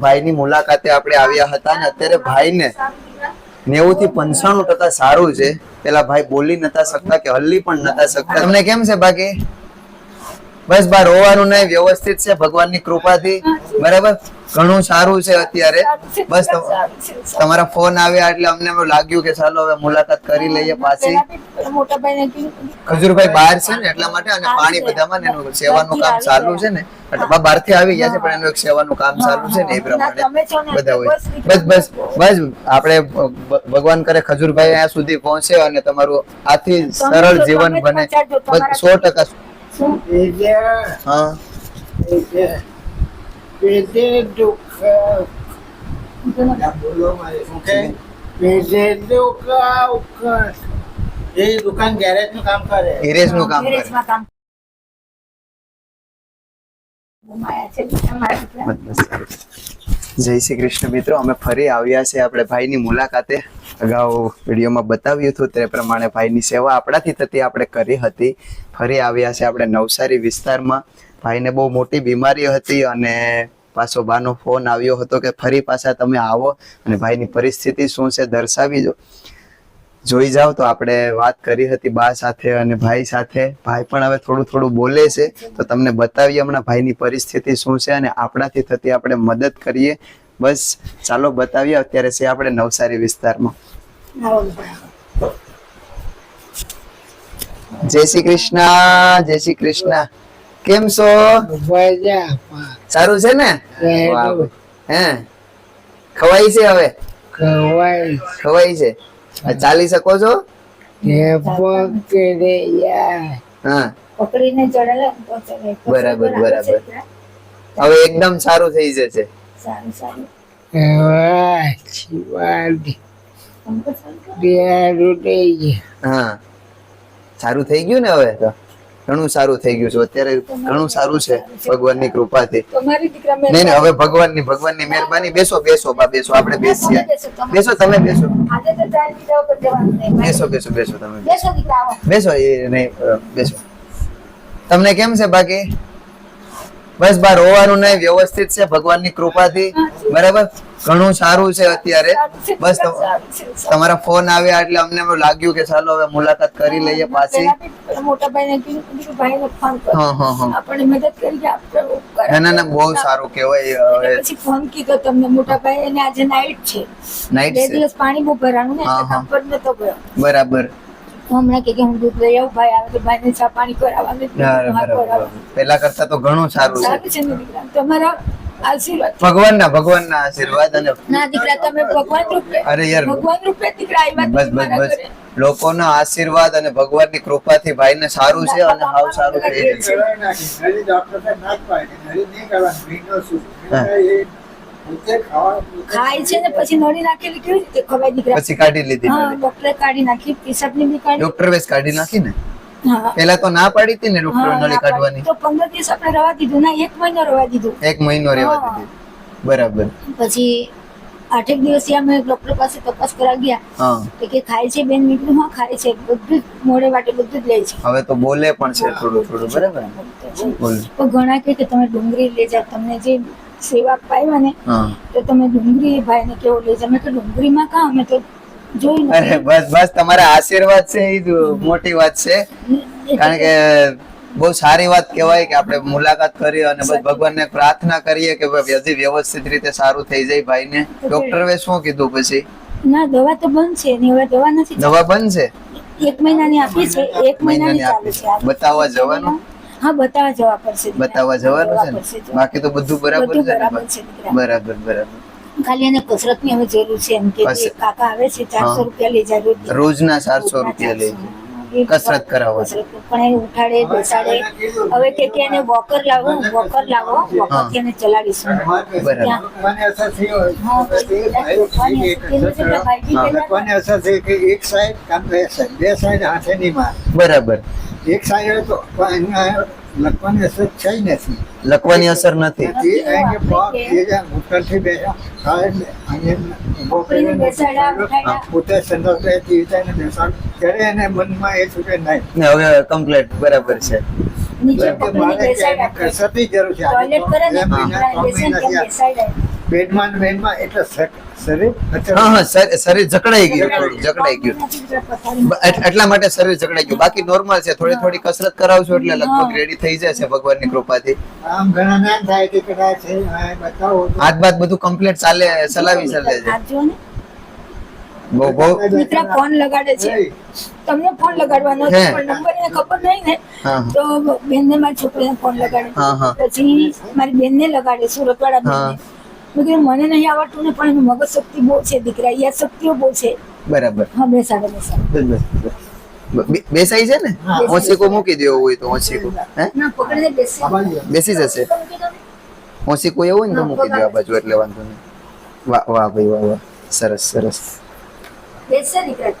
ભાઈની મુલાકાતે આપણે આવ્યા હતા ને અત્યારે ભાઈને નેવું થી પંચાણું ટકા સારું છે. પેલા ભાઈ બોલી નતા શકતા કે હલ્લી પણ નતા શકતા. તમને કેમ છે બાકી? બસ બાર હોવાનું નહીં વ્યવસ્થિત છે ભગવાનની કૃપાથી. બરાબર? ઘણું સારું છે અત્યારે. બસ તમ- તમારા ફોન આવ્યા એટલે અમને એવું લાગ્યું કે ચાલો હવે મુલાકાત કરી લઈએ પાછી. ખજુરભાઈ ખજૂરભાઈ બહાર છે ને એટલા માટે અને પાણી બધામાં ને એનું સેવાનું કામ ચાલુ છે ને. એટલે બહારથી આવી ગયા છે પણ એનું એક સેવાનું કામ ચાલુ છે ને એ પ્રમાણે. બધા હોય. બસ બસ બસ આપણે ભગવાન કરે ખજૂરભાઈ અહીંયા સુધી પહોંચે અને તમારું આથી સરળ જીવન બને. બસ સો ટકા હા. એ દુકાન ગેરેજનું કામ કરે નું કામ કરે. જય શ્રી કૃષ્ણ મિત્રો અમે ફરી આવ્યા છે આપણે ભાઈની મુલાકાતે. અગાઉ વિડીયોમાં બતાવ્યું હતું તે પ્રમાણે ભાઈની સેવા આપણાથી થતી આપણે કરી હતી. ફરી આવ્યા છે આપણે નવસારી વિસ્તારમાં. ભાઈને બહુ મોટી બીમારી હતી અને પાછો બાનો ફોન આવ્યો હતો કે ફરી પાછા તમે આવો અને ભાઈની પરિસ્થિતિ શું છે દર્શાવી દો. જોઈ જાવ તો આપણે વાત કરી હતી બા સાથે અને ભાઈ સાથે. ભાઈ પણ હવે થોડું થોડું બોલે છે. તો તમને બતાવીએ હમણાં ભાઈની પરિસ્થિતિ શું છે અને આપણાથી થતી આપણે મદદ કરીએ. બસ, ચાલો બતાવીએ. અત્યારે છે આપણે નવસારી વિસ્તારમાં. જય શ્રી કૃષ્ણ, જય શ્રી કૃષ્ણ. કેમ છો? સારું છે ને. હે? ખવાય છે હવે? ખવાય ખવાય છે? ચાલી શકો છો? હા. પકડીને બરાબર, બરાબર. હવે એકદમ સારું થઈ જશે. સારું હા. સારું થઈ ગયું ને હવે તો? ઘણું સારું થઈ ગયું છે. અત્યારે ઘણું સારું છે ભગવાનની કૃપાથી. નહીં નહીં હવે ભગવાનની ભગવાનની મહેરબાની. બેસો બેસો બા બેસો આપણે બેસીએ. બેસો તમે. બેસો બેસો. બેસો બેસો તમે બેસો. એ નહીં બેસો. તમને કેમ છે બાકી? બસ બાર હોવાનું નહીં વ્યવસ્થિત છે ભગવાનની કૃપાથી. બરાબર? ઘણું સારું છે અત્યારે. બસ. તમારા ફોન આવ્યા એટલે અમને લાગ્યું કે ચાલો હવે મુલાકાત કરી લઈએ પાછી. ના ના ના બહુ સારું કહેવાય હવે પછી ફોન કીધો તમને મોટા ભાઈ અને આજે નાઈટ છે. નાઈટ બે દિવસ પાણી બહુ ભરાણું ને નતો ગયો. બરાબર. હમણાં કે કે હું દૂધ લઈ આવું ભાઈ આવે તો ભાઈને ચા પાણી કરાવવાનું. પેલા કરતા તો ઘણું સારું છે તમારા આશીર્વાદ. ભગવાનના ભગવાનના આશીર્વાદ અને ના દીકરા તમે ભગવાન રૂપે અરે યાર. ભગવાન રૂપે દીકરા આવ્યા બસ બસ બસ. લોકોના આશીર્વાદ અને ભગવાનની કૃપાથી ભાઈને સારું છે અને હાવ સારું થઈ જશે ખાય છે ને પછી નળી નાખેલી કેવી રીતે ખવાય દીકરા? પછી કાઢી લીધી ડોક્ટરે કાઢી નાખી પેશાબની બી કાઢી. ડોક્ટર કાઢી નાખી ને? પેલા તો ના પાડી હતી ને ડોક્ટર નળી કાઢવાની? તો પંદર દિવસ આપણે રવા દીધું ના એક મહિનો રવા દીધું. એક મહિનો રહેવા દીધું. બરાબર. પછી આઠેક દિવસથી અમે ડોક્ટર પાસે તપાસ કરા ગયા. કે ખાય છે બેન મીઠું હા ખાય છે. બધું જ મોડે વાટે બધું જ લે છે. હવે તો બોલે પણ છે થોડું થોડું બરાબર? તો ઘણા કે તમે ડુંગળી લઈ જાઓ. તમને જે સેવા પામ્યા ને તો તમે ડુંગળી ભાઈને કેવો લઈ જાઓ? મેં ડુંગળી ડુંગળીમાં કાં અમે તો અરે બસ બસ તમારા આશીર્વાદ છે એ જ મોટી વાત છે. કારણ કે બહુ સારી વાત કહેવાય કે આપણે મુલાકાત કરી અને બસ ભગવાનને પ્રાર્થના કરીએ કે હજી વ્યવસ્થિત રીતે સારું થઈ જાય ભાઈને. ડોક્ટર વે શું કીધું પછી? ના દવા તો બંધ છે ને હવે દવા નથી દવા બંધ છે? એક મહિનાની આપી છે એક મહિનાની ચાલુ છે. બતાવવા જવાનું? હા બતાવવા જવા પડશે બતાવવા જવાનું છે ને? બાકી તો બધું બરાબર છે. બરાબર બરાબર. ખાલી એને કસરતની હવે જરૂર છે એમ કે કાકા આવે છે ચારસો. રૂપિયા લઈ જાય રોજ રોજના ચારસો રૂપિયા લે કસરત કરાવો. પણ એ ઉઠાડે બેસાડે હવે કે કે એને વોકર લાવો વોકર લાવો વોકરથી એને ચલાવીશું બરાબર. એક કે સાઈડ તો લખવાની અસર છે નથી. લખવાની અસર નથી. પોતે સંદર્ભ ત્યારે એને મનમાં એ છૂટે નહીં. હવે કમ્પ્લેટ બરાબર છે. મારે કે એને જરૂર છે. ને પેટમાં ને એટલે શરીર હા હા શર- શરીર જકડાઈ ગયું થોડું જકડાઈ ગયું. એટલા માટે શરીર જકડાઈ ગયું. બાકી નોર્મલ છે થોડી થોડી કસરત કરાવશો એટલે લગભગ રેડી થઈ જશે ભગવાનની કૃપાથી. આમ ઘણા ના થાય કે કદાચ છે બતાવો. હાથ બાદ બધું કમ્પ્લીટ ચાલે ચલાવી ચાલે છે. ને. બહુ ફોન લગાડે છે. તમને ફોન લગાડવાનો છે પણ નંબર એને ખબર નહીં ને. તો બેનને મારી છોકરીને ફોન લગાડે. હા, હા. પછી મારી બેનને લગાડે સુરતવાળા. બેનને. મેં કીધું મને નહીં આવડતું ને પણ એનું મગજ શક્તિ બહુ છે દીકરા યાદ શક્તિઓ બહુ છે. બરાબર. હા બેસાડે બેસાડે. બેસાઈ છે ને? ઓસીકો મૂકી દેવો હોય તો ઓસીકો હે? ના પકડીને બેસી. બેસી જશે. ઓસીકો એવું હોય ને તો મૂકી દેવા બાજુ એટલે વાંધો નહીં. વાહ વાહ ભાઈ વાહ વાહ. સરસ સરસ. બેસે દીકરા.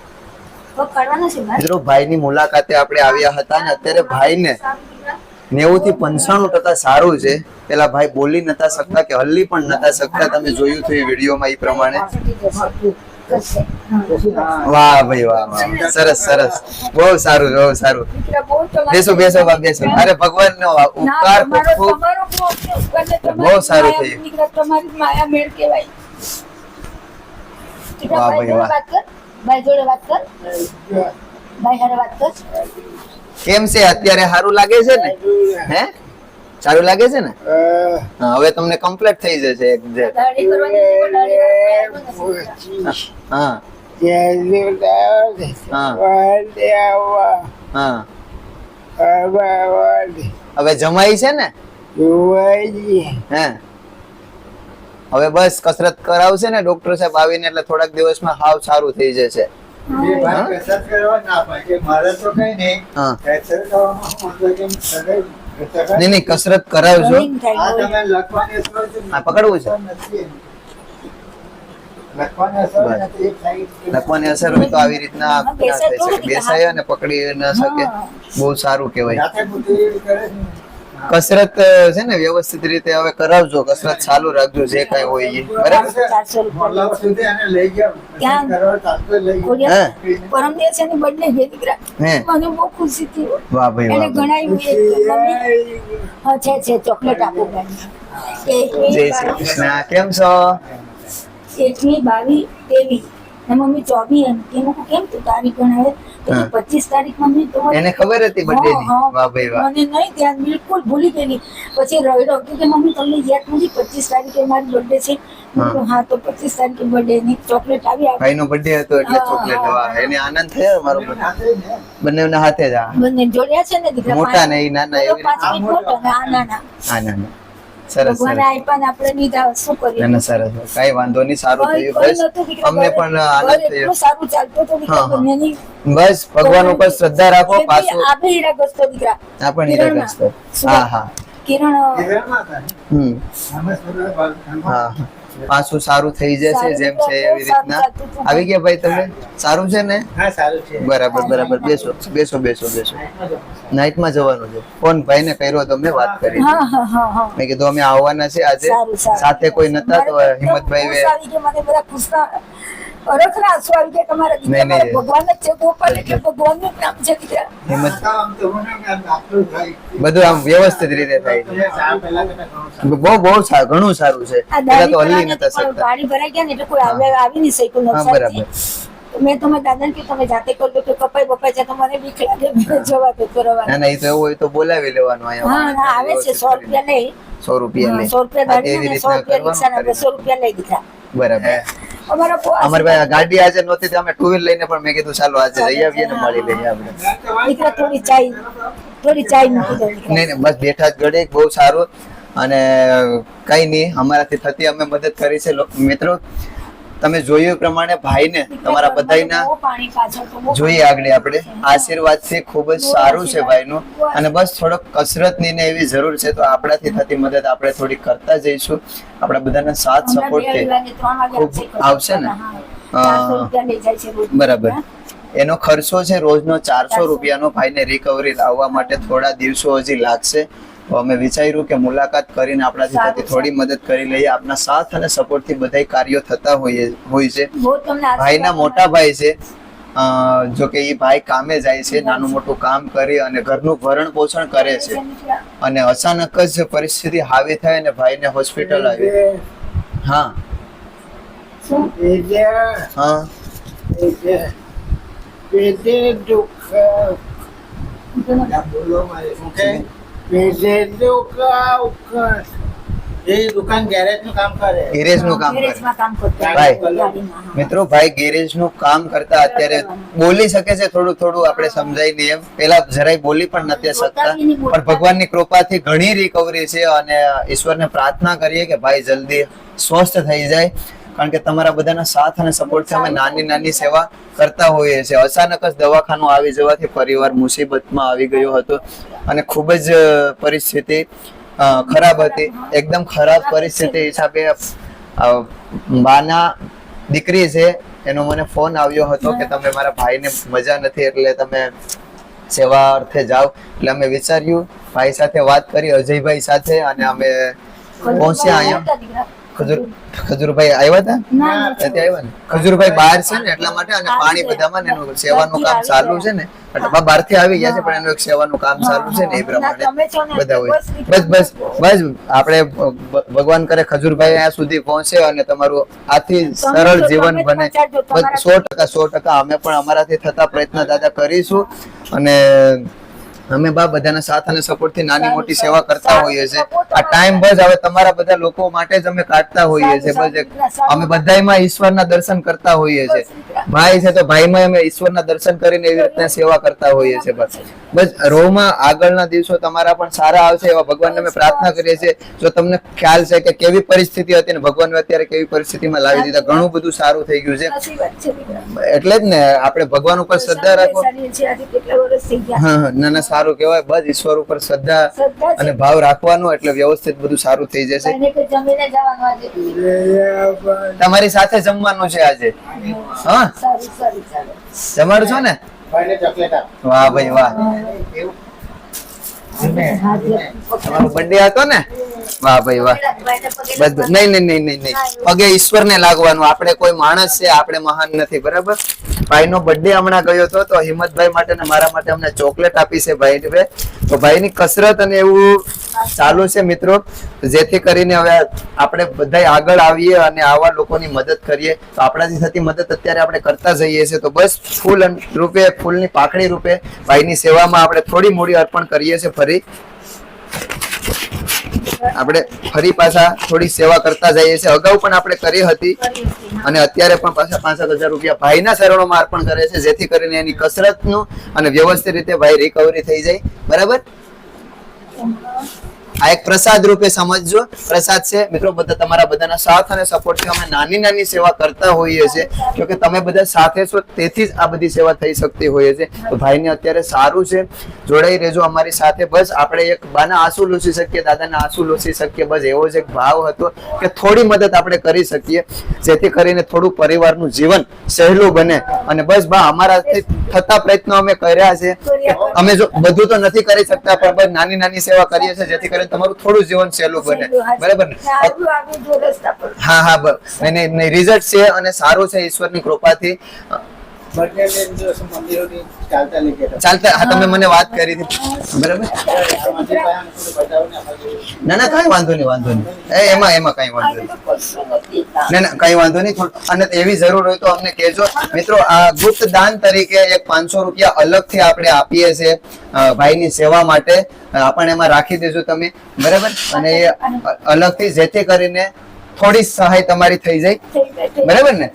ભાઈ? ની મિત્રો ભાઈની મુલાકાતે આપણે આવ્યા હતા ને અત્યારે ભાઈને નેવું થી પંચાણું ટકા સારું છે પેલા ભાઈ બોલી નતા શકતા કે હલ્લી પણ નતા શકતા તમે જોયું થયું એ વિડીયોમાં એ પ્રમાણે વાહ ભાઈ વાહ વાહ સરસ સરસ બહુ સારું બહુ સારું બેસો બેસો બેસો અરે ભગવાન નો ઉપકાર ખૂબ તમારો- ખૂબ તમારો બહુ ઉપકાર છે. તમારી બહુ સારું થયું. તમારી માયા મેળ કહેવાય. વાહ, ભાઈ ભાઈ, વાહ. ભાઈ જોડે વાત કર. ભાઈ હારે વાત કર. કેમ છે? અત્યારે સારું લાગે છે ને? હે? સારું લાગે છે ને? હવે તમને કમ્પ્લીટ થઈ જશે એક. હા. અબાવાલી, હવે જમાઈ છે ને? હે? હવે બસ કસરત કરાવશે ને? ડોક્ટર સાહેબ આવીને એટલે થોડાક દિવસમાં હાવ સારું થઈ જશે. કરવા નહીં. નહીં કસરત કરાવજો Running થાય, આ running. તમે લખવાની અસર છે આ પકડવું છે? લખવાની અસર હોય તો આવી રીતના બેસાય અને પકડી ન શકે. બહુ સારું કહેવાય. કસરત છે ને વ્યવસ્થિત રીતે હવે કરાવજો. કસરત ચાલુ રાખજો જે કઈ હોય એ બરાબર? જય શ્રી કૃષ્ણ. કેમ છો? એટલી બાવી તેવી. મમ્મી ચોબી એમ કે હું કેમ તું તારીખ ગણાવે તો. પચીસ તારીખ મમ્મી તો એને ખબર હતી બર્થડે ની? વાહ ભાઈ વાહ. મને નહીં ધ્યાન બિલકુલ ભૂલી ગયેલી પછી રડો કે મમ્મી તમને યાદ નથી પચીસ તારીખે મારી બર્થડે છે હા તો પચીસ તારીખે બર્થડે ની ચોકલેટ આવી ભાઈ ભાઈનો બર્થડે હતો એટલે ચોકલેટ. વાહ એને આનંદ થયો મારો. હાથે ને. હાથે જ આ બંને જોડ્યા છે ને દીકરા મોટા ને ઈ નાના એવી રીતે. મોટો ને આ નાના આ નાના સરસ ભગવાને આપ્યા આપણે લીધા શું કરીએ? ના ના સરસ. કઈ વાંધો નહીં સારું થયું. બસ અમને પણ આનંદ થયો. સારું ચાલતું હતું દીકરા હા, હા. બંનેની. બસ ભગવાન ઉપર શ્રદ્ધા રાખો પાછું દીકરા. પણ કિરણમાં. હા હા. કિરણ હમ. હા. પાછું સારું થઈ જશે જેમ છે એવી રીતના. આવી ગયા ભાઈ તમે? સારું છે ને? હા સારું છે. બરાબર બરાબર. બેસો બેસો બેસો બેસો. નાઇટમાં જવાનું છે. ફોન ભાઈને કર્યો તો મેં વાત કરી. હા હા હા હા. મેં કીધું અમે આવવાના છે આજે. સાથે કોઈ નતા તો હિંમતભાઈ અરખના તમારા દીકરા. મારા ભગવાન જ છે ગોપાલ એટલે નામ દીકરા. બધું આમ વ્યવસ્થિત રીતે થાય. તમે ઘણું સારું. બહુ બહુ ઘણું સારું છે. આ પેલા તો હલી નતા શકતા. ગાડી ભરાઈ ગયા ને એટલે કોઈ આવે આવી નહીં શક્યું હા બરાબર. મેં તમારા દાદાને કીધું તમે જાતે કરજો કે કપાઈ બપાઈ છે તમારે મને બીક લાગે જવા દો કરવા ના ના એ તો એવું હોય તો બોલાવી લેવાનું અહીંયા. હા ના આવે છે સો રૂપિયા લઈ. સો રૂપિયા હા, લે સો રૂપિયા હા, ને રૂપિયા કરવાનું બસો રૂપિયા લઈ દીધા. બરાબર. અમારા ગાડી આજે નહોતી તો અમે ટુ વ્હીલ લઈને પણ મેં કીધું ચાલો આજે જઈ આવીએ ને મળી લઈએ આપણે દીકરા થોડી ચાય થોડી ચાય મૂકી દો દીકરા. નહીં નહીં બસ બેઠા જ ઘડે બહુ સારું. અને કઈ નહીં અમારાથી થતી અમે મદદ કરી છે મિત્રો. તમે જોયું પ્રમાણે ભાઈને તમારા બહુ જોઈએ આગળ આપણે. આશીર્વાદથી ખૂબ જ સારું છે ભાઈનું. અને બસ થોડોક કસરતની ને એવી જરૂર છે તો આપણાથી થતી મદદ આપણે થોડી કરતા જઈશું. આપણા બધાના સાથ સપોર્ટથી ખૂબ આવશે ને? છે. બરાબર. એનો ખર્ચો છે રોજનો ચારસો રૂપિયાનો ભાઈને રિકવરી લાવવા માટે થોડા દિવસો હજી લાગશે. અમે વિચાર્યું કે મુલાકાત કરીને આપણાથી થતી થોડી મદદ કરી લઈએ. આપના સાથ અને સપોર્ટથી બધાય કાર્યો થતા હોય હોય છે. ભાઈના મોટા ભાઈ છે. અ, જો કે એ ભાઈ કામે જાય છે નાનું મોટું કામ કરી અને ઘરનું ભરણ પોષણ કરે છે. અને અચાનક જ પરિસ્થિતિ હાવી થાય અને ભાઈને હોસ્પિટલ આવી હા. હા. પેટે દુખ બોલો. મારે શું એ દુકાન ગેરેજનું કામ કરે. ગેરેજ કામ કરે. ગેરેજમાં કામ કરતો ભાઈ. મિત્રો ભાઈ ગેરેજ કામ કરતા અત્યારે બોલી શકે છે થોડું થોડું આપણે સમજાય નહીં પેલા જરાય બોલી પણ નથી શકતા. પણ ભગવાનની કૃપાથી ઘણી રિકવરી છે અને ઈશ્વરને પ્રાર્થના કરીએ કે ભાઈ જલ્દી સ્વસ્થ થઈ જાય. કારણ કે તમારા બધાના સાથ અને સપોર્ટથી અમે નાની નાની સેવા કરતા હોઈએ છીએ. અચાનક જ દવાખાનું આવી જવાથી પરિવાર મુસીબતમાં આવી ગયો હતો. અને ખૂબ જ પરિસ્થિતિ ખરાબ હતી. એકદમ ખરાબ પરિસ્થિતિ હિસાબે માના દીકરી છે એનો મને ફોન આવ્યો હતો કે તમે મારા ભાઈને મજા નથી એટલે તમે સેવા અર્થે જાઓ. એટલે અમે વિચાર્યું ભાઈ સાથે વાત કરી અજયભાઈ સાથે અને અમે પહોંચ્યા અહીંયા. ખજૂર ખજૂરભાઈ આવ્યા હતા ના, ના, ત્યાંથી આવ્યા ને? ખજૂરભાઈ બહાર છે ને એટલા માટે અને પાણી બધામાં ને એનું સેવાનું કામ ચાલુ છે ને એટલે બહારથી આવી ગયા છે પણ એનું એક સેવાનું કામ ચાલુ છે ને એ પ્રમાણે. બધા હોય. બસ બસ બસ આપણે ભગવાન કરે ખજૂરભાઈ અહીંયા સુધી પહોંચે અને તમારું આથી સરળ જીવન બને. સો ટકા સો ટકા અમે પણ અમારાથી થતા પ્રયત્ન દાદા કરીશું. અને અમે બા બધાના સાથ અને સપોર્ટથી નાની મોટી સેવા કરતા હોઈએ છીએ. આ ટાઈમ બસ હવે તમારા બધા લોકો માટે જ અમે કાઢતા હોઈએ છીએ. બસ અમે બધાયમાં ઈશ્વરના દર્શન કરતા હોઈએ છીએ. ભાઈ છે તો ભાઈમાં અમે ઈશ્વરના દર્શન કરીને એવી રીતના સેવા કરતા હોઈએ છીએ બસ. બસ રોમાં આગળના દિવસો તમારા પણ સારા આવશે એવા ભગવાનને અમે પ્રાર્થના કરીએ છીએ. જો તમને ખ્યાલ છે કે કેવી પરિસ્થિતિ હતી ને ભગવાન અત્યારે કેવી પરિસ્થિતિમાં લાવી દીધા ઘણું બધું સારું થઈ ગયું છે. એટલે જ ને આપણે ભગવાન ઉપર શ્રદ્ધા રાખો. હા, ના ના સારું કહેવાય બસ ઈશ્વર ઉપર શ્રદ્ધા અને ભાવ રાખવાનો એટલે વ્યવસ્થિત બધું સારું થઈ જશે. તમારી સાથે જમવાનું છે આજે. હા? જમાડ સારું સારું. ને? ભાઈને ચોકલેટ આપ. વાહ ભાઈ વાહ. તમારો બર્થડે હતો ને? વાહ ભાઈ વાહ. બસ નહીં નહીં નહીં નહીં. પગે ઈશ્વરને લાગવાનું. આપણે કોઈ માણસ છે આપણે મહાન નથી બરાબર? ભાઈનો બર્થડે હમણાં ગયો હતો, તો હિંમતભાઈ માટે ને મારા માટે અમને ચોકલેટ આપી છે ભાઈ તો ભાઈની કસરત અને એવું ચાલુ છે મિત્રો જેથી કરીને હવે આપણે બધા આગળ આવીએ અને આવા લોકોની મદદ કરીએ. તો આપણાથી થતી મદદ અત્યારે આપણે કરતા જઈએ છીએ. તો બસ ફૂલ રૂપે, ફૂલની પાખડી રૂપે ભાઈની સેવામાં આપણે થોડી મૂડી અર્પણ કરીએ છીએ ફરી. આપણે ફરી પાછા થોડી સેવા કરતા જઈએ છીએ. અગાઉ પણ આપણે કરી હતી. અને અત્યારે પણ પાછા પાંચ સાત હજાર રૂપિયા ભાઈના શરણોમાં અર્પણ કરે છે જેથી કરીને એની કસરતનું અને વ્યવસ્થિત રીતે ભાઈ રિકવરી થઈ જાય. બરાબર? આ એક પ્રસાદ રૂપે સમજજો. પ્રસાદ છે. મિત્રો, બધા તમારા બધાના સાથ અને સપોર્ટથી અમે નાની નાની સેવા કરતા હોઈએ છીએ. કે તમે બધા સાથે છો, તેથી જ આ બધી સેવા થઈ શકતી હોઈએ છે તો ભાઈને અત્યારે સારું છે. જોડાઈ રહેજો અમારી સાથે. બસ આપણે એક બાના આંસુ લૂછી શકીએ, દાદાના આંસુ લૂછી શકીએ. બસ એવો જ એક ભાવ હતો કે થોડી મદદ આપણે કરી શકીએ, જેથી કરીને થોડું પરિવારનું જીવન સહેલું બને. અને બસ બા, અમારાથી થતા પ્રયત્નો અમે કર્યા છે. અમે જો બધું તો નથી કરી શકતા, પણ બસ નાની નાની સેવા કરીએ છીએ, જેથી કરીને તમારું થોડું જીવન સહેલું બને. બરાબર ને? હા હા નહીં રિઝલ્ટ છે અને સારું છે ઈશ્વરની કૃપાથી. ચાલતા લઈ ગયા ચાલતા હા તમે મને વાત કરી હતી. બરાબર? મંદિર પાસે થોડું બતાવો ને આપણે ના ના કઈ વાંધો નહીં વાંધો નહીં. એ એમાં એમાં કઈ વાંધો નહીં આવ્યું તો કશું નથી ના ના કઈ વાંધો નહીં અને એવી જરૂર હોય તો અમને કહેજો. મિત્રો આ ગુપ્ત દાન તરીકે એક પાંચસો રૂપિયા અલગથી આપણે આપીએ છીએ ભાઈની સેવા માટે. અ, આપણે એમાં રાખી દેજો તમે. બરાબર? અને એ અલગથી જેથી કરીને થોડી સહાય તમારી થઈ જાય. બરાબર ને?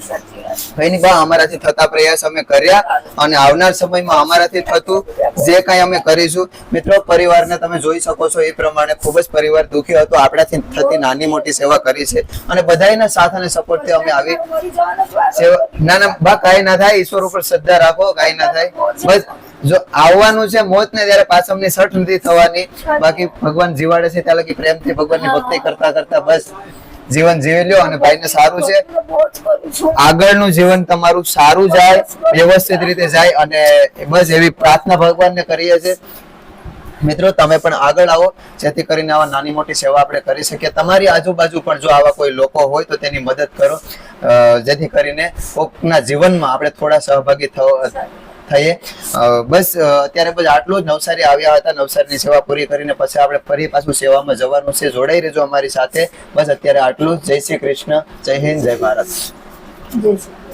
ભાઈની બા અમારાથી થતા પ્રયાસ અમે કર્યા અને આવનાર સમયમાં અમારાથી થતું જે કઈ અમે કરીશું મિત્રો પરિવારને તમે જોઈ શકો છો એ પ્રમાણે ખૂબ જ પરિવાર દુખી હતો. આપણાથી થતી નાની મોટી સેવા કરી છે. અને બધાના સાથ અને સપોર્ટથી અમે આવી. સેવા ના ના બા કાંઈ ના થાય. ઈશ્વર ઉપર શ્રદ્ધા રાખો કાંઈ ના થાય. બસ જો આવવાનું છે મોત ને ત્યારે પાછળની સટ નથી થવાની બાકી ભગવાન જીવાડે છે ત્યાં લગી પ્રેમથી ભગવાનની ભક્તિ કરતા કરતા બસ જીવન જીવી લ્યો અને ભાઈને સારું છે. આગળનું જીવન તમારું સારું જાય, વ્યવસ્થિત રીતે જાય અને બસ એવી પ્રાર્થના ભગવાનને કરીએ છીએ. મિત્રો, તમે પણ આગળ આવો. જેથી કરીને આવા નાની મોટી સેવા આપણે કરી શકીએ. તમારી આજુબાજુ પણ જો આવા કોઈ લોકો હોય તો તેની મદદ કરો. જેથી કરીને કોકના જીવનમાં આપણે થોડા સહભાગી થવા થઈએ બસ અત્યારે બસ આટલું જ. નવસારી આવ્યા હતા, નવસારીની સેવા પૂરી કરીને પછી આપણે ફરી પાછું સેવામાં જવાનું છે. જોડાઈ રહેજો અમારી સાથે. બસ અત્યારે આટલું જય શ્રી કૃષ્ણ. જય હિન્દ, જય ભારત. જય શ્રી